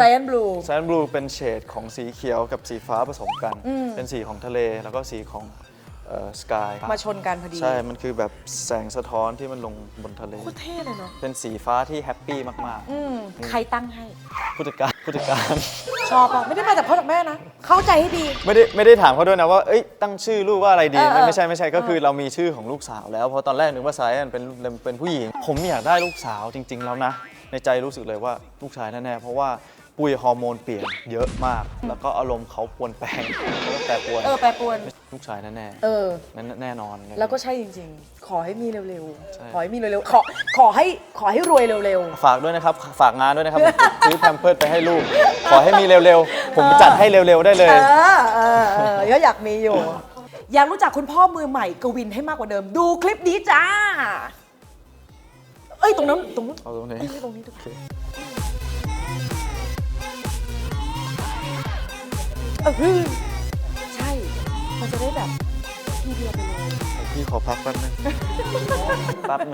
ไซแอนบลู แซนบลูเป็นเฉดของสีเขียวกับสีฟ้าผสมกัน อืม เป็นสีของทะเลแล้วก็สีของสกายมาชนกันพอดีใช่ มันคือแบบแสงสะท้อนที่มันลงบนทะเล โคตรเท่เลยเนาะเป็นสีฟ้าที่แฮปปี้มากอืมใครตั้งให้ ๆ ผู้จัดการผู้จัดการ ชอบอะ ไม่ได้มาจากพ่อจากแม่นะ เข้าใจให้ดี ไม่ได้ไม่ได้ถามเขาด้วยนะว่า เอ้ย ตั้งชื่อลูกว่าอะไรดี เออเออไม่ไม่ใช่ไม่ใช่ ก็คือเรามีชื่อของลูกสาวแล้ว เพราะตอนแรกนึกว่าไซแอนเป็นเป็นผู้หญิง ผมอยากได้ลูกสาวจริง ๆ แล้วนะ ในใจรู้สึกเลยว่าลูกชายแน่ๆ เพราะว่า ปุยฮอร์โมนเปลี่ยนเยอะมาก แล้วก็อารมณ์เขาปวนแปรแล้วก็แปรปรวนเออแปรปรวน ลูกชายแน่เออๆนั่นแน่นอนเลยแล้วก็ใช่จริง ๆ ขอให้มีเร็วใช่ ๆ ขอให้มีเร็วๆ ขอขอให้ขอให้รวยเร็ว ฝากด้วยนะครับ ฝากงานด้วยนะครับ ซื้อแพมเพิร์ดไปให้ลูก ขอให้มีเร็วๆ ผมจัดให้เร็วๆได้เลๆ เอย อเออเออก็อยากมีอยู่ อยากรู้จักคุณพ่อมือใหม่กวินให้มากกว่าเดิม ดูคลิปนี้จ้า เอ้ย ตรงนั้น ตรงนู้นเอาตรงนี้เอ้ยตรงนี้ตรงนี้ ออใช่ มันจะได้แบบทีเดียวไปเลย พี่ขอพักแป๊บนึง แป๊บนึง